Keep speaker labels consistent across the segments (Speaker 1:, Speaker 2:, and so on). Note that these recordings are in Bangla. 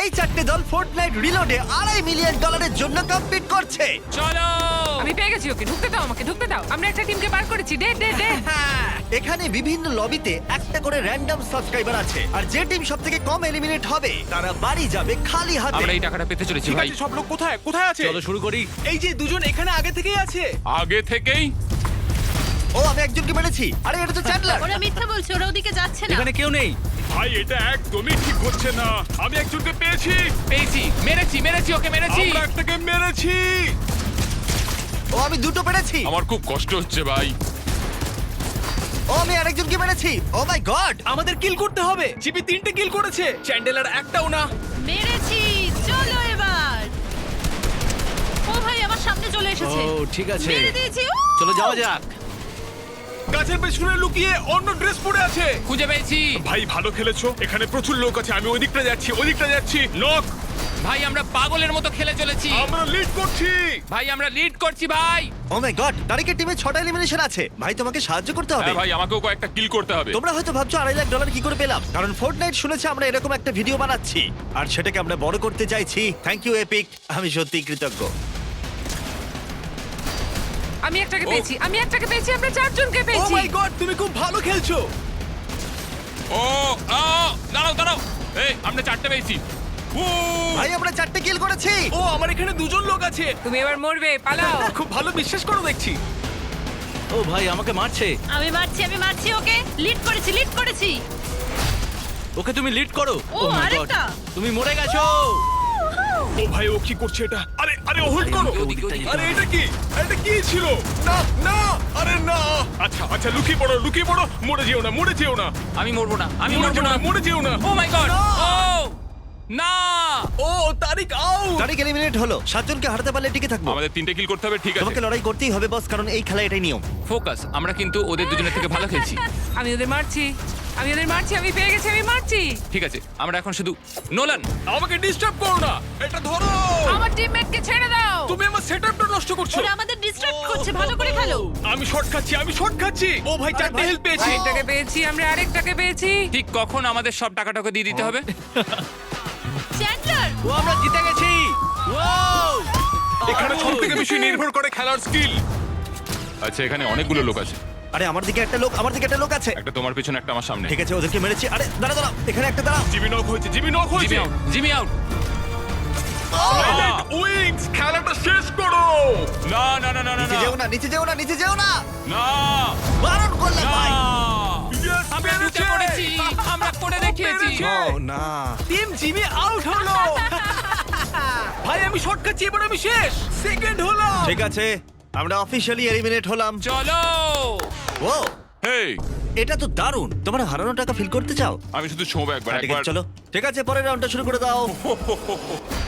Speaker 1: এই চারটে দল ফোর্টনাইট রিলোডে আড়াই মিলিয়ন ডলারের জন্য কম্পিট করছে।
Speaker 2: চলো!
Speaker 3: আমি পেয়ে গেছি ওকে ঢুকতে দাও আমাকে ঢুকতে দাও। আমরা একটা টিমকে বার করেছি ডে ডে ডে
Speaker 1: হ্যাঁ, এখানে বিভিন্ন লবিতে একটা করে র্যান্ডম সাবস্ক্রাইবার আছে। আর যে টিম সব থেকে কম এলিমিনেট হবে তারা বাড়ি যাবে খালি হাতে।
Speaker 2: আমরা এই টাকাটা পেতে চলেছি
Speaker 4: ঠিক
Speaker 2: ভাই।
Speaker 4: আছে সব লোক কোথায়? কোথায় আছে?
Speaker 5: চলো শুরু করি।
Speaker 4: এই যে দুজন এখানে আগে থেকেই আছে।
Speaker 2: আগে থেকেই
Speaker 1: ও আমি একজনকে মেরেছি। আরে এটা তো চ্যান্ডলার
Speaker 6: ওরা মিথ্যা বলছে ওরা ওদিকে যাচ্ছে না।
Speaker 5: এখানে কেউ নেই।
Speaker 4: ভাই এটা একদমই ঠিক হচ্ছে না। আমি একজনকে পেয়েছি।
Speaker 2: পেয়েছি। মেরেছি মেরেছি ওকে মেরেছি।
Speaker 4: আমরা একটাকে মেরেছি।
Speaker 1: ও আমি দুটো পেরেছি।
Speaker 2: আমার খুব কষ্ট হচ্ছে ভাই।
Speaker 1: ও আমি আরেকজনকে মেরেছি। Oh my god.
Speaker 4: আমাদের কিল করতে হবে। জিপি তিনটে কিল করেছে। চ্যান্ডেলার একটাও না।
Speaker 6: মেরেছি চলো এবার। ও ভাই আমার সামনে চলে এসেছে।
Speaker 5: ও ঠিক আছে।
Speaker 6: মেরে দিয়েছি
Speaker 5: চলো যাওয়া যাক।
Speaker 4: গাছের পেছনে লুকিয়ে অন্য ড্রেস পরে আছে।
Speaker 2: খুঁজে পেয়েছি।
Speaker 4: ভাই ভালো খেলেছো। এখানে প্রচুর লোক আছে আমি ওই দিকটা যাচ্ছি ওই দিকটা যাচ্ছি। নক
Speaker 2: ভাই আমরা পাগলের মতো খেলে চলেছি।
Speaker 4: আমরা লিড করছি।
Speaker 2: ভাই আমরা লিড করছি ভাই।
Speaker 1: ও মাই গড তারিখের টিমে ছটা এলিমিনেশন আছে। ভাই তোমাকে সাহায্য করতে হবে।
Speaker 2: হ্যাঁ ভাই আমাকেও কয়েকটা কিল করতে হবে।
Speaker 1: তোমরা হয়তো ভাবছ আড়াই লাখ ডলার কি করে পেলাম? কারণ ফোর্টনাইট শুনেছে আমরা এরকম একটা ভিডিও বানাচ্ছি। আর সেটাকে আমরা বড় করতে চাইছি। থ্যাংক ইউ এপিক আমি সত্যি কৃতজ্ঞ।
Speaker 3: আমি একটাকে পেয়েছি আমি একটাকে পেয়েছি আমরা চারজনকে
Speaker 4: ও
Speaker 3: পেয়েছি।
Speaker 4: মাই গড তুমি খুব ভালো খেলছো।
Speaker 2: ও আ, দাঁড়াও দাঁড়াও। এই আমরা চারটে পেয়েছি। ও
Speaker 1: ভাই আমরা চারটে কিল করেছি।
Speaker 4: ও আমার এখানে দুজন লোক আছে।
Speaker 3: তুমি এবার মরবে পালাও।
Speaker 4: খুব ভালো বিশ্বাস করো দেখছি।
Speaker 5: ও ভাই আমাকে মারছে।
Speaker 6: আমি মারছি আমি মারছি ওকে। লিড করেছি লিড করেছি।
Speaker 5: ওকে তুমি লিড করো।
Speaker 6: ও,
Speaker 5: Oh my God!
Speaker 6: আরেকটা।
Speaker 5: তুমি মরে গেছো।
Speaker 4: ও ভাই ও কি করছে এটা? আরে আরে হোল্ড করো। আরে এটা কি? এটা কি ছিল? না না আরে না। আচ্ছা আচ্ছা লুকিয়ে পড়ো লুকিয়ে পড়ো। মরে যেও না মরে যেও না।
Speaker 2: আমি মরবো না আমি মরবো না।
Speaker 4: মরে যেও না।
Speaker 2: ও মাই গড ও না!
Speaker 4: ও তারিক আউট
Speaker 1: তারিখ এলিমিনেট হলো। সাতজনকে হারাতে পারলে টিকে থাকব।
Speaker 2: আমাদের তিনটে কিল করতে হবে ঠিক আছে।
Speaker 1: তোমাকে লড়াই করতেই হবে বস কারণ এই খেলা এটাই নিয়ম।
Speaker 2: ফোকাস আমরা কিন্তু ওদের দুজনের থেকে ভালো খেলছি।
Speaker 3: আমি ওদের মারছি। আমি ওদের মারছি আমি পেয়ে গেছি আমি মারছি।
Speaker 2: ঠিক আছে আমরা এখন শুধু নোলান।
Speaker 4: আমাকে ডিস্টার্ব করো না। এটা ধরো।
Speaker 3: আমার টিমমেটকে ছেড়ে দাও।
Speaker 4: তুমি আমার সেটআপটা নষ্ট করছ।
Speaker 6: ওরা আমাদের ডিস্ট্রাক্ট করছে ভালো করে খেলো।
Speaker 4: আমি শর্ট খাচ্ছি আমি শর্ট খাচ্ছি। ও ভাই চারটে হেল্প পেয়েছি।
Speaker 3: একটাকে পেয়েছি আমরা আরেকটাকে পেয়েছি।
Speaker 2: ঠিক কখন আমাদের সব টাকাটাকে দিয়ে দিতে হবে?
Speaker 6: চ্যান্ডলার
Speaker 5: ও আমরা জিতে গেছি।
Speaker 4: এখানে সব থেকে বেশি নির্ভর করে খেলার স্কিল
Speaker 2: আচ্ছা এখানে অনেকগুলো লোক আছে।
Speaker 1: আরে আমার দিকে একটা লোক আমার দিকে একটা লোক আছে।
Speaker 2: একটা তোমার পিছনে একটা আমার সামনে।
Speaker 1: ঠিক আছে ওদেরকে মেরেছি। আরে দাঁড়া দাঁড়া এখানে একটা দাঁড়াও
Speaker 4: জিমি নক হয়েছে জিমি নক
Speaker 2: জিমি
Speaker 4: হয়েছে
Speaker 2: আউট জিমি আউট
Speaker 4: উইংস খেলাটা শেষ করো।
Speaker 2: না না না না না
Speaker 1: নিচে যেও না নিচে যেও না নিচে যেও না।
Speaker 2: না।
Speaker 1: বারণ করলাম ভাই।
Speaker 2: আমরা পড়েছি আমরা করে দেখিয়েছি!
Speaker 1: ও না।
Speaker 4: টিম জিমি আউট হলো। ভাই আমি শর্ট এবার আমি শেষ। সেকেন্ড হলাম।
Speaker 1: ঠিক আছে আমরা অফিসিয়ালি এলিমিনেট হলাম।
Speaker 2: চলো।
Speaker 1: ও
Speaker 2: হেই
Speaker 1: এটা তো দারুণ। তোমরা হারানো টাকা ফিল করতে চাও?
Speaker 2: আমি শুধু ছোঁবো একবার
Speaker 1: হ্যাঁ, ঠিক
Speaker 2: একবার।
Speaker 1: আছে চলো। ঠিক আছে পরের রাউন্ডটা শুরু করে দাও।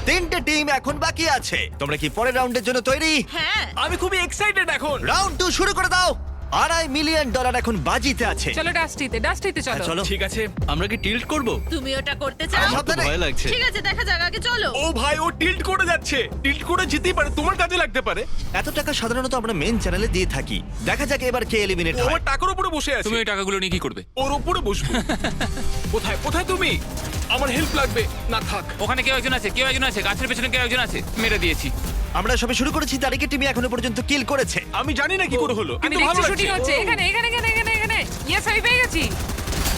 Speaker 1: তিনটে টিম এখন বাকি আছে। তোমরা কি পরের রাউন্ডের জন্য তৈরি?
Speaker 6: হ্যাঁ।
Speaker 4: আমি খুবই এক্সাইটেড এখন।
Speaker 1: রাউন্ড টু শুরু করে দাও। আড়াই মিলিয়ন ডলার এখন বাজিতে আছে।
Speaker 3: চলো ডাস্টিতে ডাস্টিতে
Speaker 1: হ্যাঁ,
Speaker 3: চলো।
Speaker 1: চলো
Speaker 4: ঠিক আছে
Speaker 5: আমরা কি টিল্ট করব?
Speaker 6: তুমি ওটা করতে চাও?
Speaker 1: সাবধানে।
Speaker 5: ভয় লাগছে।
Speaker 6: ঠিক আছে দেখা যাক আগে চলো।
Speaker 4: ও ভাই ও টিল্ট করে যাচ্ছে। টিল্ট করে যেতেই পারে তোমার কাজে লাগতে পারে।
Speaker 1: এত টাকা সাধারণত আমরা মেন চ্যানেলে দিয়ে থাকি। দেখা যাক এবার কে এলিমিনেট
Speaker 4: ও
Speaker 1: হয়।
Speaker 4: আমার টাকার উপরে বসে আছে।
Speaker 2: তুমি ওই টাকাগুলো নিয়ে কি করবে?
Speaker 4: ওর উপরে বসবো। কোথায় কোথায় তুমি? আমার হেল্প লাগবে। না থাক।
Speaker 2: ওখানে কেউ একজন আছে কেউ একজন আছে গাছের পেছনে কেউ একজন আছে মেরে দিয়েছি।
Speaker 1: আমরা সবে শুরু করেছি তারিখের টিম এখনও পর্যন্ত কিল করেছে।
Speaker 4: আমি জানি না কি করে হলো
Speaker 3: আমি
Speaker 4: কিন্তু ভালো
Speaker 3: দেখছি শুটিং
Speaker 4: লাগছে।
Speaker 3: হচ্ছে এখানে এখানে এখানে এখানে এখানে। ইয়েস আমি পেয়ে গেছি।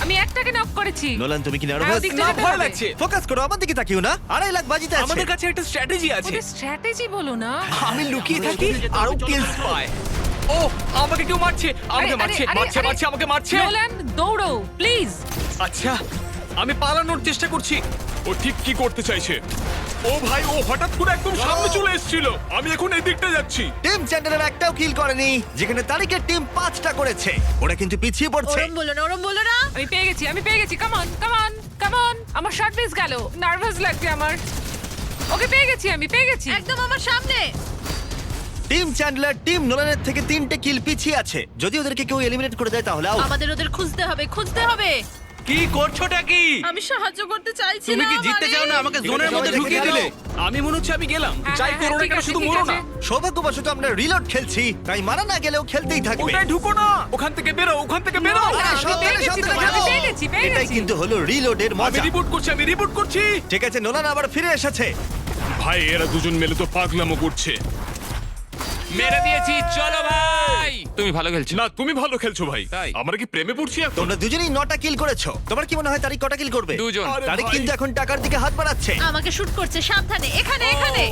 Speaker 3: আমি একটাকে নক করেছি।
Speaker 1: নোলান তুমি কি
Speaker 3: হ্যাঁ,
Speaker 1: নার্ভাস
Speaker 3: ওদিকটা
Speaker 4: না
Speaker 3: যেতে
Speaker 4: ভয়
Speaker 3: হবে।
Speaker 4: লাগছে।
Speaker 1: ফোকাস করো আমার দিকে তাকিও না। আড়াই লাখ বাজিতে আছে।
Speaker 4: আমাদের কাছে একটা স্ট্র্যাটেজি আছে।
Speaker 3: ওদের স্ট্র্যাটেজি বলো না।
Speaker 4: আমি লুকিয়ে থাকি আরও কিলস পাই ও আমাকে কেউ মারছে আমাকে
Speaker 3: আরে,
Speaker 4: মারছে
Speaker 3: আরে,
Speaker 4: মারছে
Speaker 3: আরে,
Speaker 4: মারছে আমাকে মারছে।
Speaker 3: নোলান দৌড়ো প্লিজ
Speaker 4: আচ্ছা। আমি পালানোর চেষ্টা করছি। ও ঠিক কি করতে চাইছে? ও ভাই ও হঠাৎ করে একদম সামনে চলে এসেছিল। আমি এখন এই দিকটা যাচ্ছি।
Speaker 1: টিম চ্যান্ডেলের একটাও কিল করেনি যেখানে তারিখের টিম পাঁচটা করেছে। ওরা কিন্তু পিছিয়ে পড়ছে।
Speaker 6: ওরম বলো না ওরম বলো না।
Speaker 3: আমি পেয়ে গেছি আমি পেয়ে গেছি। Come on come on come on আমার শর্ট মিস গেল। নার্ভাস লাগছে আমার। ওকে পেয়ে গেছি আমি পেয়ে গেছি।
Speaker 6: একদম আমার সামনে।
Speaker 1: টিম চ্যান্ডলার টিম নোলানের থেকে তিনটে কিল পিছিয়ে আছে। যদি ওদেরকে কেউ এলিমিনেট করে দেয় তাহলে out।
Speaker 6: আমাদের ওদের খুঁজতে হবে খুঁজতে হবে।
Speaker 5: কি করছোটা কি?
Speaker 6: আমি সাহায্য করতে চাইছি
Speaker 5: তুমি কি জিততে চাও না আমাকে জোনের মধ্যে ঢুকিয়ে দিলে?
Speaker 4: আমি মনে হচ্ছে আমি গেলাম।
Speaker 3: হ্যাঁ,
Speaker 4: যাই
Speaker 3: হ্যাঁ,
Speaker 4: করো না কেন শুধু মরো না।
Speaker 1: সৌভাগ্যবশত আমরা রিলোড খেলছি। তাই মারা না গেলেও খেলতেই থাকবে।
Speaker 4: ওটাই ঢুকো না। ওখান থেকে বেরো ওখান থেকে বেরো।
Speaker 1: আরে, সাবধানে, সাবধানে খেলো।
Speaker 3: পেয়ে গেছি, পেয়ে
Speaker 1: এটাই কিন্তু হলো রিলোডের
Speaker 4: আমি
Speaker 1: মজা
Speaker 4: রিপোর্ট করছি আমি রিপোর্ট করছি।
Speaker 1: ঠিক আছে নোলান আবার ফিরে এসেছে।
Speaker 4: ভাই এরা দুজন মিলে তো পাগলামো করছে।
Speaker 2: মেরে দিয়েছি চলো ভাই। তুমি ভালো খেলছো।
Speaker 4: না তুমি ভালো খেলছো ভাই।
Speaker 2: তাই?
Speaker 4: আমরা কি প্রেমে পড়ছি এখন?
Speaker 1: তোমরা দুজনেই নটা কিল করেছ। তোমার কি মনে হয় তারিখ কটা কিল করবে?
Speaker 2: দুজন।
Speaker 4: আরে
Speaker 1: তারিখ
Speaker 4: ভাই।
Speaker 1: কিন্তু এখন টাকার দিকে হাত বাড়াচ্ছে।
Speaker 6: আমাকে শুট করছে সাবধানে এখানে এখানে।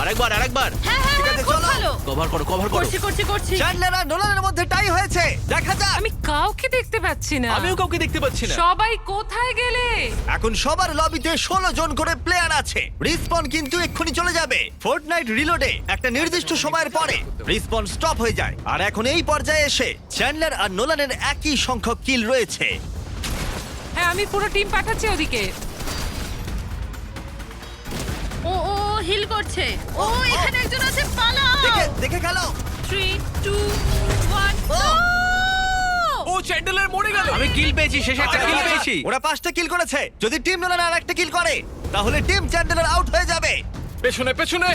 Speaker 5: আরেকবার আরেকবার।
Speaker 6: হ্যাঁ
Speaker 1: ঠিক আছে,
Speaker 6: খুব
Speaker 1: চলো।
Speaker 6: ভালো।
Speaker 5: কভার করো কভার করো।
Speaker 6: করছি করছি করছি।
Speaker 1: চ্যান্ডলার আর নোলানের মধ্যে টাই হয়েছে। দেখা যাক।
Speaker 3: আমি কাউকে দেখতে পাচ্ছি না।
Speaker 5: আমিও কাউকে দেখতে পাচ্ছি না।
Speaker 3: সবাই কোথায় গেলে?
Speaker 1: এখন সবার লবিতে ষোলো জন করে প্লেয়ার আছে। রিসপন কিন্তু এক্ষুনি চলে যাবে। ফোর্টনাইট রিলোডে একটা নির্দিষ্ট সময়ের পরে রিসপন স্টপ হয়ে যায়। আর এখন এই পর্যায়ে এসে চ্যান্ডলার আর নোলানের একই সংখ্যক কিল রয়েছে।
Speaker 3: হ্যাঁ আমি পুরো টিম পাঠাচ্ছি ওদিকে।
Speaker 6: ও ও হিল করছে। ও এখানে একজন আছে পালাও!
Speaker 1: দেখে দেখে গেল
Speaker 6: 3 2 1
Speaker 1: ও!
Speaker 4: ও চ্যান্ডেলার মরে গেল।
Speaker 5: আমি কিল পেয়েছি শেষে একটা কিল পেয়েছি।
Speaker 1: ওরা পাঁচটা কিল করেছে। যদি টিম নোলান আর একটা কিল করে তাহলে টিম চ্যান্ডলার আউট হয়ে যাবে।
Speaker 4: পেছনে পেছনে।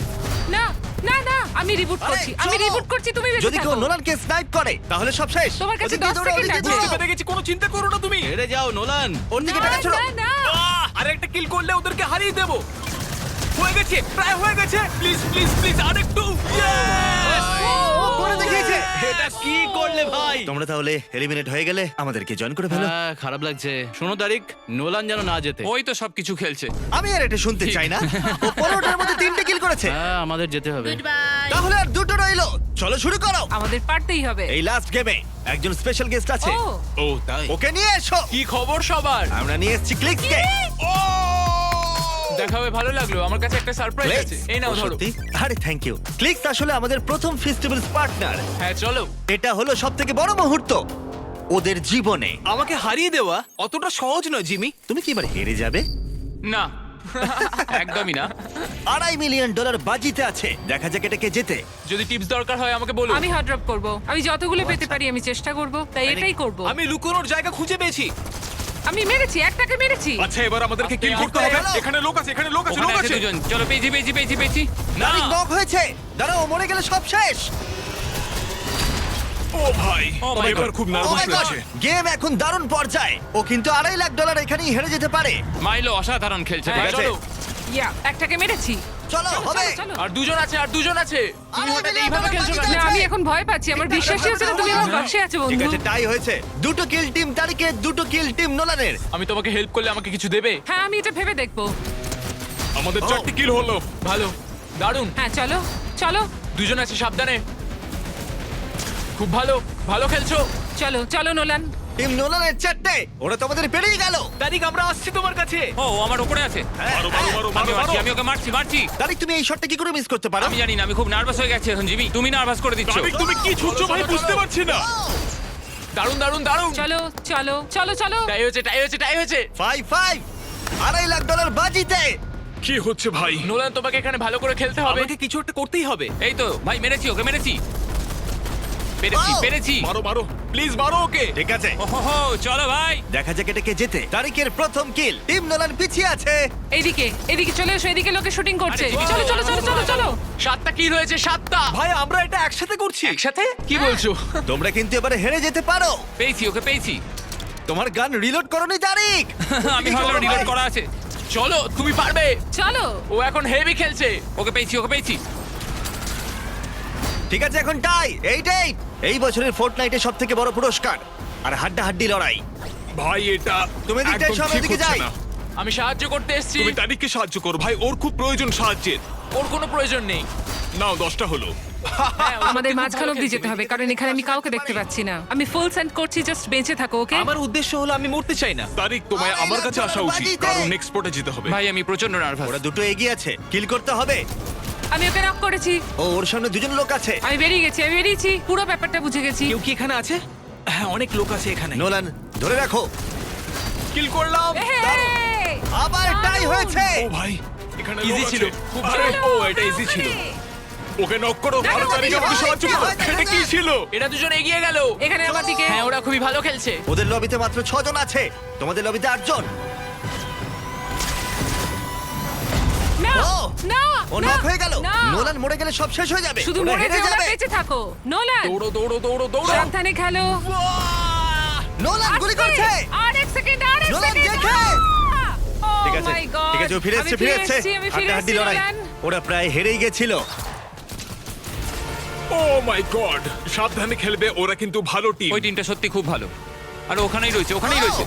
Speaker 3: না না না আমি রিবুট করছি। আমি রিবুট করছি তুমি বেঁচে
Speaker 1: যদি কেউ নোলানকে স্নাইপ করে তাহলে সব শেষ।
Speaker 3: তোমার কাছে 10 সেকেন্ড আছে।
Speaker 4: বুঝতে পেরে গেছি কোনো চিন্তা করো না তুমি।
Speaker 5: হেরে যাও নোলান।
Speaker 1: ওর দিকে টাকা
Speaker 3: না,
Speaker 1: ছোড়ো
Speaker 3: না
Speaker 4: আর একটা কিল করলে ওদেরকে হারিয়ে দেব। হয়ে গেছে প্রায় হয়ে গেছে। প্লিজ প্লিজ প্লিজ আরেকটু!
Speaker 1: ও করে দেখিয়েছে।
Speaker 5: এটা কি করলে ভাই?
Speaker 1: তোমরা তাহলে এলিমিনেট হয়ে গেলে আমাদেরকে জয়েন করে ফেলো।
Speaker 5: হ্যাঁ, খারাপ লাগছে। শোনো তারিক নোলান যেন না যেতে।
Speaker 2: ওই তো সবকিছু খেলছে।
Speaker 1: আমি আর এটা শুনতে চাই না। ও পনেরোটার মধ্যে তিনটে কিল করেছে।
Speaker 5: হ্যাঁ আমাদের যেতে হবে।
Speaker 6: গুড বাই
Speaker 1: তাহলে আর দুটো রইল। চলো শুরু করো।
Speaker 3: আমাদের পারতেই হবে।
Speaker 1: এই লাস্ট গেমে একজন স্পেশাল গেস্ট আছে।
Speaker 3: ও।
Speaker 4: ও তাই?
Speaker 1: ওকে নিয়ে এসো।
Speaker 2: কি খবর সবার?
Speaker 1: আমরা নিয়ে এসেছি ক্লিক্সকে
Speaker 2: দেখা হয়ে ভালো লাগল। আমার কাছে একটা সারপ্রাইজ আছে। এই নাও ধরো।
Speaker 1: আরে থ্যাংক ইউ ক্লিক্স আসলে আমাদের প্রথম ফেস্টিভ্যাল পার্টনার
Speaker 2: হ্যাঁ চলো।
Speaker 1: এটা হলো সব থেকে বড় মুহূর্ত ওদের জীবনে।
Speaker 5: আমাকে হারিয়ে দেওয়া অতটা সহজ নয় জিমি।
Speaker 1: তুমি কি এবার হেরে যাবে?
Speaker 2: না। একদমই না।
Speaker 1: আড়াই মিলিয়ন ডলার বাজিতে আছে। দেখা যাক এটাকে যেতে
Speaker 2: যদি টিপস দরকার হয় আমাকে বলো।
Speaker 3: আমি হট ড্রপ করব। আমি যতগুলো পেতে পারি আমি চেষ্টা করব তাই এটাই করব।
Speaker 5: আমি লুকোনোর জায়গা খুঁজে পেয়েছি।
Speaker 3: আমি মেরেছি একটাকে মেরেছি।
Speaker 4: আচ্ছা এবার আমাদেরকে কিল করতে হবে। এখানে লোক আছে এখানে লোক আছে লোক
Speaker 2: আছে দুজন। চলো পেয়েছি পেয়েছি পেয়েছি পেয়েছি। না।
Speaker 1: নক হয়েছে। দাঁড়াও ও মরে গেলে সব শেষ।
Speaker 4: ও ভাই
Speaker 2: Oh
Speaker 4: এবার খুব নার্ভাস লাগছে।
Speaker 1: গেম এখন দারুণ পর্যায়ে। ও কিন্তু আড়াই লাখ ডলার এখানেই হেরে যেতে পারে।
Speaker 2: মাইলো অসাধারণ খেলছে
Speaker 3: হ্যাঁ,
Speaker 1: ঠিক আছে।
Speaker 3: ইয়া একটাকে মেরেছি।
Speaker 1: চলো হবে।
Speaker 3: চলো
Speaker 2: আর দুজন আছে আর দুজন আছে। তুমি
Speaker 1: আমি
Speaker 2: এইভাবে খেলছো কেন?
Speaker 3: না আমি এখন ভয় পাচ্ছি। আমার বিশ্বাসই হচ্ছে না তুমি আমার পাশে আছো
Speaker 1: ঠিক
Speaker 3: বন্ধু।
Speaker 1: আছে টাই হয়েছে। দুটো কিল টিম তারিখে দুটো কিল টিম নোলানের।
Speaker 2: আমি তোমাকে হেল্প করলে আমাকে কিছু দেবে?
Speaker 3: হ্যাঁ আমি এটা ভেবে দেখব।
Speaker 4: আমাদের। চারটি কিল হলো।
Speaker 2: ভালো। দারুণ।
Speaker 3: হ্যাঁ চলো চলো।
Speaker 2: দুজন আছে সাবধানে। খুব ভালো। ভালো খেলছো।
Speaker 3: চলো চলো নোলান।
Speaker 1: টিম নোলানের চারটে ওরা তোমাদের পেরিয়ে গেল।
Speaker 5: তারিক আমরা আসছি তোমার কাছে।
Speaker 2: ও ও আমার উপরে আছে।
Speaker 4: মারো মারো মারো
Speaker 2: আমি
Speaker 4: মারো
Speaker 2: মারছি
Speaker 4: মারো।
Speaker 2: ওকে মারছি মারছি।
Speaker 1: তারিখ তুমি এই শটটা কি করে মিস করতে পারো?
Speaker 2: আমি জানি না আমি খুব নার্ভাস হয়ে গেছি এখন জিমি তুমি নার্ভাস করে দিচ্ছ।
Speaker 4: তারিক তুমি কি ছুটছো ভাই বুঝতে পারছি না।
Speaker 2: দারুণ দারুণ দারুণ।
Speaker 3: চলো চলো চলো চলো।
Speaker 2: টাই হয়েছে টাই হয়েছে টাই হয়েছে।
Speaker 1: ফাইভ ফাইভ আড়াই লাখ ডলার বাজিতে।
Speaker 4: কি হচ্ছে ভাই?
Speaker 2: নোলান তোমাকে এখানে ভালো করে খেলতে হবে।
Speaker 5: আমাকে কিছু একটা করতেই হবে।
Speaker 2: এই তো ভাই মেরেছি ওকে মেরেছি। পেরেছি! পেরেছি।
Speaker 4: মারো মারো প্লিজ মারো ওকে।
Speaker 1: ঠিক আছে।
Speaker 2: ওহো চলো ভাই।
Speaker 1: দেখা যাক এটাকে যেতে তারিখের প্রথম কিল টিম নোলান পিছিয়ে আছে।
Speaker 3: এইদিকে এদিকে চলে এসো এদিকে লোকে শুটিং করছে।
Speaker 2: আরে,
Speaker 3: চলো চলো চলো চলো চলো।
Speaker 2: সাতটা কিল হয়েছে সাতটা।
Speaker 5: ভাই আমরা এটা একসাথে করছি।
Speaker 2: একসাথে? কি বলছো?
Speaker 1: তোমরা কিন্তু এবারে হেরে যেতে পারো।
Speaker 2: পেয়েছি ওকে পেয়েছি।
Speaker 1: তোমার গান রিলোড করনি তারিখ।
Speaker 2: আমি ভালো রিলোড করা আছে। চলো তুমি পারবে।
Speaker 3: চলো।
Speaker 2: ও এখন হেভি খেলছে। ওকে পেয়েছি ওকে পেয়েছি।
Speaker 1: ঠিক আছে এখন টাই এইট এইট এই বছরের ফোর্টনাইটে সব থেকে বড় পুরস্কার আর হাড্ডা হাড্ডি লড়াই।
Speaker 4: ভাই এটা
Speaker 1: তুমি এদিকটা
Speaker 4: একদম
Speaker 1: এসো,
Speaker 4: ঠিক
Speaker 1: এদিকে
Speaker 4: হচ্ছে
Speaker 1: যাই।
Speaker 4: না।
Speaker 2: আমি সাহায্য করতে এসেছি।
Speaker 4: তুমি তারিখকে সাহায্য করো ভাই ওর খুব প্রয়োজন সাহায্যের।
Speaker 2: ওর কোনো প্রয়োজন নেই।
Speaker 4: নাও দশটা হলো।
Speaker 2: হ্যাঁ, ও
Speaker 3: আমাদের
Speaker 2: খুব
Speaker 3: মাঝখান
Speaker 2: ভালো
Speaker 3: অব্দি
Speaker 2: খেলছে।
Speaker 3: যেতে হবে কারণ এখানে আমি কাউকে দেখতে পাচ্ছি না। আমি ফুল সেন্ড করছি জাস্ট বেঁচে থাকো ওকে
Speaker 5: আমার উদ্দেশ্য হলো আমি মরতে চাই না।
Speaker 4: তারিখ তোমায়
Speaker 1: আরে,
Speaker 4: আমার কাছে আসা উচিত কারণ নেক্সট স্পটে যেতে হবে।
Speaker 2: ভাই আমি প্রচণ্ড নার্ভাস
Speaker 1: ওরা দুটো এগিয়ে আছে কিল করতে হবে।
Speaker 3: আমি ওকে নক করেছি।
Speaker 1: ও ওর সামনে দুজন লোক আছে।
Speaker 3: আমি বেরিয়ে গেছি আমি বেরিয়েছি পুরো ব্যাপারটা বুঝে গেছি।
Speaker 5: কেউ কি এখানে আছে? হ্যাঁ অনেক লোক আছে এখানে।
Speaker 1: নোলান ধরে রাখো।
Speaker 4: কিল করলাম!
Speaker 1: আবার টাই হয়েছে।
Speaker 4: ও ভাই এখানে লোক
Speaker 5: ছিল। খুব
Speaker 3: চলো,
Speaker 4: ও এটা ইজি ছিল। ওকে নক করো
Speaker 3: দেখো,
Speaker 4: তাড়াতাড়ি
Speaker 3: দেখো,
Speaker 4: আমাকে সাহায্য করো
Speaker 1: দেখো,
Speaker 4: এটা কি
Speaker 1: দেখো।
Speaker 4: ছিল?
Speaker 5: এরা দুজন এগিয়ে গেল।
Speaker 3: এখানে আমার দিকে।
Speaker 5: হ্যাঁ ওরা খুবই ভালো খেলছে।
Speaker 1: ওদের লবিতে মাত্র ছজন আছে। তোমাদের লবিতে আটজন।
Speaker 3: না
Speaker 1: ও!
Speaker 3: না
Speaker 1: ও নক হয়ে গেল।
Speaker 3: না।
Speaker 1: নোলান মরে গেলে সব শেষ হয়ে যাবে।
Speaker 3: শুধু
Speaker 1: ওরা
Speaker 3: মরে
Speaker 1: হেরে
Speaker 3: যেও না
Speaker 1: যাবে।
Speaker 3: বেঁচে থাকো। নোলান।
Speaker 4: দৌড়ো দৌড়ো দৌড়ো দৌড়ো।
Speaker 3: সাবধানে খেলো।
Speaker 1: নোলান গুলি করছে।
Speaker 3: আর এক সেকেন্ড আর এক
Speaker 1: নোলান,
Speaker 3: সেকেন্ড।
Speaker 1: দেখে!
Speaker 3: Oh
Speaker 1: ঠিক আছে ঠিক আছে ও ফিরে এসেছে ফিরে এসেছে
Speaker 3: এসেছি,
Speaker 1: হাড্ডাহাড্ডি লড়াই। ওরা প্রায় হেরেই গেছিল।
Speaker 4: ও মাই গড সাবধানে খেলবে ওরা কিন্তু ভালো টিম
Speaker 2: ওই টিমটা সত্যি খুব ভালো। আর ওখানেই রয়েছে ওখানেই রয়েছে।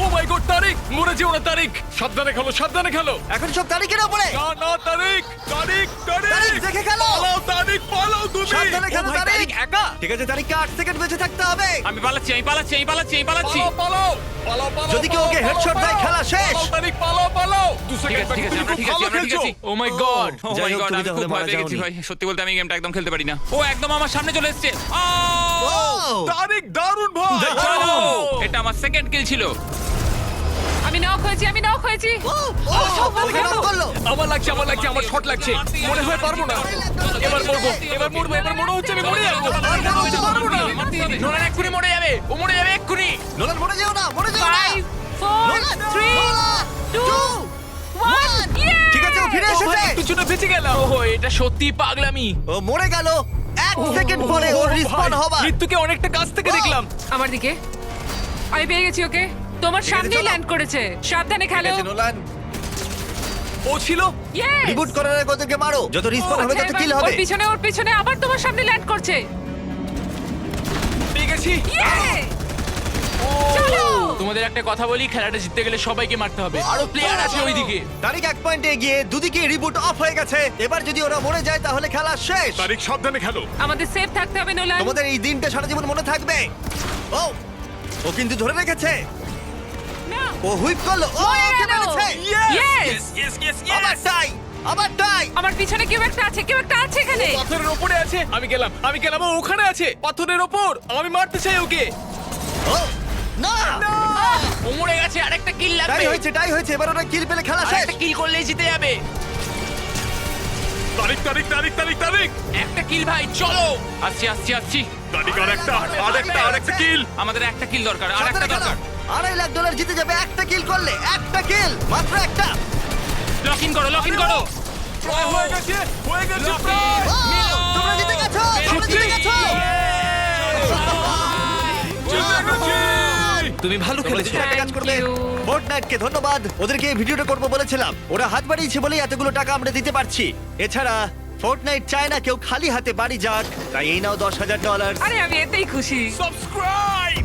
Speaker 4: ও মাই গড তারিক মরে যেও না তারিক সাবধানে খেলো সাবধানে খেলো!
Speaker 1: এখন সব তারিখের ওপরে!
Speaker 4: না না তারিক তারিক
Speaker 1: তারিক,
Speaker 4: তারিক
Speaker 1: দেখে খেলো।
Speaker 4: পালাও তারিক পালাও তুমি!
Speaker 1: সাবধানে খেলো
Speaker 4: ও ভাই,
Speaker 1: তারিক
Speaker 4: একা?
Speaker 1: ঠিক আছে তারিখকে আট সেকেন্ড বেঁচে থাকতে হবে!
Speaker 2: আমি পালাচ্ছি আমি পালাচ্ছি আমি পালাচ্ছি আমি পালাচ্ছি!
Speaker 4: পালাও পালাও পালাও পালাও
Speaker 1: যদি কেউ ওকে
Speaker 4: পালাও,
Speaker 1: headshot
Speaker 4: পালাও,
Speaker 1: দেয়, খেলা শেষ।
Speaker 4: পালাও, তারিক পালাও পালাও! দু
Speaker 2: ঠিক
Speaker 4: সেকেন্ড
Speaker 2: আছে ঠিক আছে আমরা ঠিক আছি আমরা ঠিক আছি। ও মাই
Speaker 1: Oh,
Speaker 2: গড ও
Speaker 1: যাই
Speaker 2: মাই
Speaker 1: হোক,
Speaker 2: গড
Speaker 1: তুমি
Speaker 2: আমি
Speaker 1: তাহলে
Speaker 2: খুব ভয়
Speaker 1: মারা
Speaker 2: পেয়ে গেছি
Speaker 1: যাওনি।
Speaker 2: ভাই। সত্যি বলতে আমি এই গেমটা একদম খেলতে পারি না। ও একদম আমার সামনে চলে এসেছে।
Speaker 1: ও
Speaker 4: তারিক দারুণ ভাই!
Speaker 1: দারুণ।
Speaker 2: এটা আমার সেকেন্ড কিল ছিল।
Speaker 3: আমি নক হয়েছি আমি নক হয়েছি।
Speaker 1: ও, ও, সব knock করল।
Speaker 4: আমার লাগছে আমার লাগছে আমার শট লাগছে। মনে হয় পারব না। এবার মরবো এবার মরবো এবার মনে হচ্ছে আমি মরে যাব। আর মনে হচ্ছে? পারব না।
Speaker 5: নোলান এক্ষুনি মরে যাবে ও মরে যাবে এক্ষুনি।
Speaker 1: নোলান মরে যেও না মরে যেও না।
Speaker 3: Five four
Speaker 1: Nolan,
Speaker 3: three
Speaker 1: Nolan,
Speaker 3: two
Speaker 1: two,
Speaker 3: one
Speaker 1: ঠিক আছে ও ফিরে
Speaker 5: ও ভাই,
Speaker 1: এসেছে।
Speaker 5: একটু জন্য বেঁচে গেলাম। ওহো এটা সত্যি পাগলামি।
Speaker 1: ও মরে গেল। এক সেকেন্ড পরে ওর রিসপন হবার।
Speaker 5: মৃত্যুকে অনেকটা কাছ থেকে দেখলাম।
Speaker 3: আমার দিকে। আমি পেয়ে গেছি ওকে। তোমার
Speaker 1: আছে,
Speaker 3: সামনেই
Speaker 1: চলো।
Speaker 3: ল্যান্ড করেছে। সাবধানে খেলো।
Speaker 1: নোলান
Speaker 5: ও ছিল?
Speaker 1: রিবুট করার আগে ওদেরকে মারো। যত রিসপন হবে তত কিল হবে।
Speaker 3: ওর পিছনে ওর পিছনে আবার তোমার সামনে ল্যান্ড করছে।
Speaker 5: পেয়ে গেছি।
Speaker 3: চলো!
Speaker 5: তোমাদের একটা কথা বলি খেলাটা জিততে গেলে সবাইকে মারতে হবে। আরও প্লেয়ার আছে ওইদিকে।
Speaker 1: তারিখ এক পয়েন্টে এগিয়ে দুদিকে রিবুট অফ হয়ে গেছে। এবার যদি ওরা মরে যায় তাহলে খেলা শেষ।
Speaker 4: তারিক সাবধানে খেলো।
Speaker 3: আমাদের সেফ থাকতে হবে নোলান।
Speaker 1: তোমাদের এই দিনটা সারা জীবন মনে থাকবে। ও ও কিন্তু ধরে রেখেছে। ও হুইপ করল ও
Speaker 3: হয়ে
Speaker 1: ওকে
Speaker 3: গেল।
Speaker 1: মেরেছে।
Speaker 3: Yes!
Speaker 5: ইয়েস ইয়েস
Speaker 1: আবার টাই আবার টাই
Speaker 3: আমার পিছনে কেউ একটা আছে কেউ একটা আছে এখানে।
Speaker 5: পাথরের ওপরে আছে। আমি গেলাম আমি গেলাম ও ওখানে আছে। পাথরের ওপর আমি মারতে চাই ওকে।
Speaker 1: ও না!
Speaker 5: ও মরে গেছে আরেকটা কিল
Speaker 1: টাই
Speaker 5: লাগবে
Speaker 1: হয়েছে টাই হয়েছে এবার ওরা কিল পেলে খেলা শেষ।
Speaker 5: আরেকটা কিল করলেই জিতে যাবে।
Speaker 4: তারিক তারিক তারিক তারিক তারিক
Speaker 5: একটা কিল ভাই চলো!
Speaker 2: আসছি আসছি আসছি।
Speaker 4: তারিক আর একটা আর একটা আর একটা। কিল
Speaker 2: আমাদের একটা কিল দরকার আর
Speaker 1: সাবধানে
Speaker 2: একটা
Speaker 1: খেলো।
Speaker 2: দরকার।
Speaker 1: আড়াই লাখ ডলার জিতে যাবে একটা কিল করলে একটা কিল মাত্র একটা।
Speaker 2: লক ইন করো লক ইন করো।
Speaker 4: প্রায় হয়ে গেছে হয়ে গেছে প্রায়।
Speaker 1: ও, তোমরা জিতে গেছো তোমরা জিতে গেছো।
Speaker 5: তুমি ভালো
Speaker 1: তোমরা
Speaker 5: খেলেছো
Speaker 1: একটা কাজ
Speaker 3: Thank
Speaker 1: করবে।
Speaker 3: You.
Speaker 1: ফোর্টনাইটকে ধন্যবাদ ওদেরকে এই ভিডিওটা করব বলেছিলাম। ওরা হাত বাড়িয়েছে বলেই এতগুলো টাকা আমরা দিতে পারছি। এছাড়া ফোর্টনাইট চায় না কেউ খালি হাতে বাড়ি যাক। তাই এই নাও দশ হাজার ডলার
Speaker 3: আরে আমি এতেই খুশি।
Speaker 4: সাবস্ক্রাইব